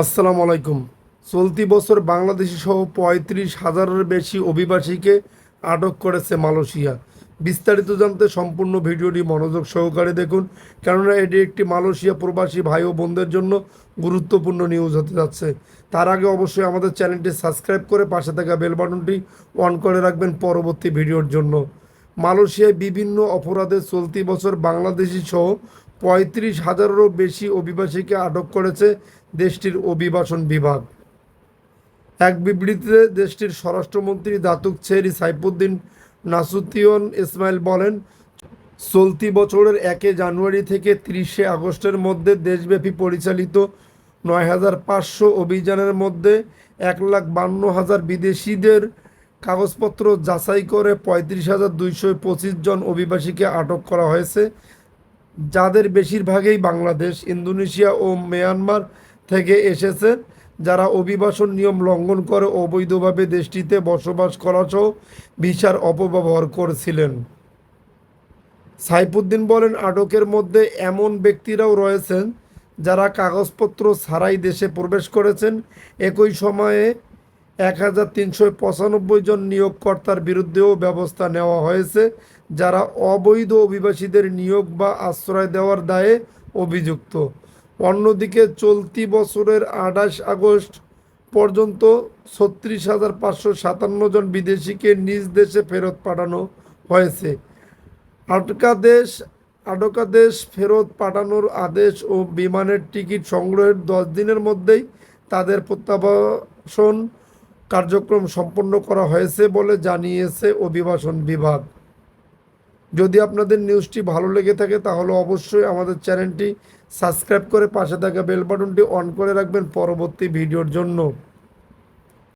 আসসালামু আলাইকুম। চলতি বছর বাংলাদেশি সহ পঁয়ত্রিশ হাজারের বেশি অভিবাসীকে আটক করেছে মালয়েশিয়া। বিস্তারিত জানতে সম্পূর্ণ ভিডিওটি মনোযোগ সহকারে দেখুন, কেননা এটি একটি মালয়েশিয়া প্রবাসী ভাই ও বোনদের জন্য গুরুত্বপূর্ণ নিউজ হতে যাচ্ছে। তার আগে অবশ্যই আমাদের চ্যানেলটি সাবস্ক্রাইব করে পাশে থাকা বেল বাটনটি অন করে রাখবেন পরবর্তী ভিডিওর জন্য। মালয়েশিয়ায় বিভিন্ন অপরাধে চলতি বছর বাংলাদেশি সহ পঁয়ত্রিশ হাজারেরও বেশি অভিবাসীকে আটক করেছে দেশটির অভিবাসন বিভাগ। এক বিবৃতিতে দেশটির স্বরাষ্ট্রমন্ত্রী Datuk Seri Saifuddin Nasution Ismail বলেন, চলতি বছরের একে জানুয়ারি থেকে তিরিশে আগস্টের মধ্যে দেশব্যাপী পরিচালিত নয় হাজার পাঁচশো অভিযানের মধ্যে এক লাখ বান্ন হাজার বিদেশিদের কাগজপত্র যাচাই করে পঁয়ত্রিশ হাজার দুইশো পঁচিশ জন অভিবাসীকে আটক করা হয়েছে। যাদের বেশিরভাগই বাংলাদেশ, ইন্দোনেশিয়া ও মিয়ানমার থেকে এসেছে যারা অভিবাসন নিয়ম লঙ্ঘন করে অবৈধভাবে দেশটিতে বসবাস করা সহ ভিসার অপব্যবহার করেছিলেন। সাইফুদ্দিন বলেন, আটকের মধ্যে এমন ব্যক্তিরাও রয়েছেন যারা কাগজপত্র ছাড়াই দেশে প্রবেশ করেছেন। একই সময়ে এক হাজার তিনশো পঁচানব্বই জন নিয়োগকর্তার বিরুদ্ধেও ব্যবস্থা নেওয়া হয়েছে, যারা অবৈধ অভিবাসীদের নিয়োগ বা আশ্রয় দেওয়ার দায়ে অভিযুক্ত। অন্যদিকে চলতি বছরের আঠাশ আগস্ট পর্যন্ত ছত্রিশ হাজার পাঁচশো সাতান্ন জন বিদেশিকে নিজ দেশে ফেরত পাঠানো হয়েছে। আটকাদেশ আটকাদেশ ফেরত পাঠানোর আদেশ ও বিমানের টিকিট সংগ্রহের দশ দিনের মধ্যেই তাদের প্রত্যাবাসন কার্যক্রম সম্পন্ন করা হয়েছে বলে জানিয়েছে অভিবাসন বিভাগ। যদি আপনাদের নিউজটি ভালো লেগে থাকে, তাহলে অবশ্যই আমাদের চ্যানেলটি সাবস্ক্রাইব করে পাশে থাকা বেল বাটনটি অন করে রাখবেন পরবর্তী ভিডিওর জন্য।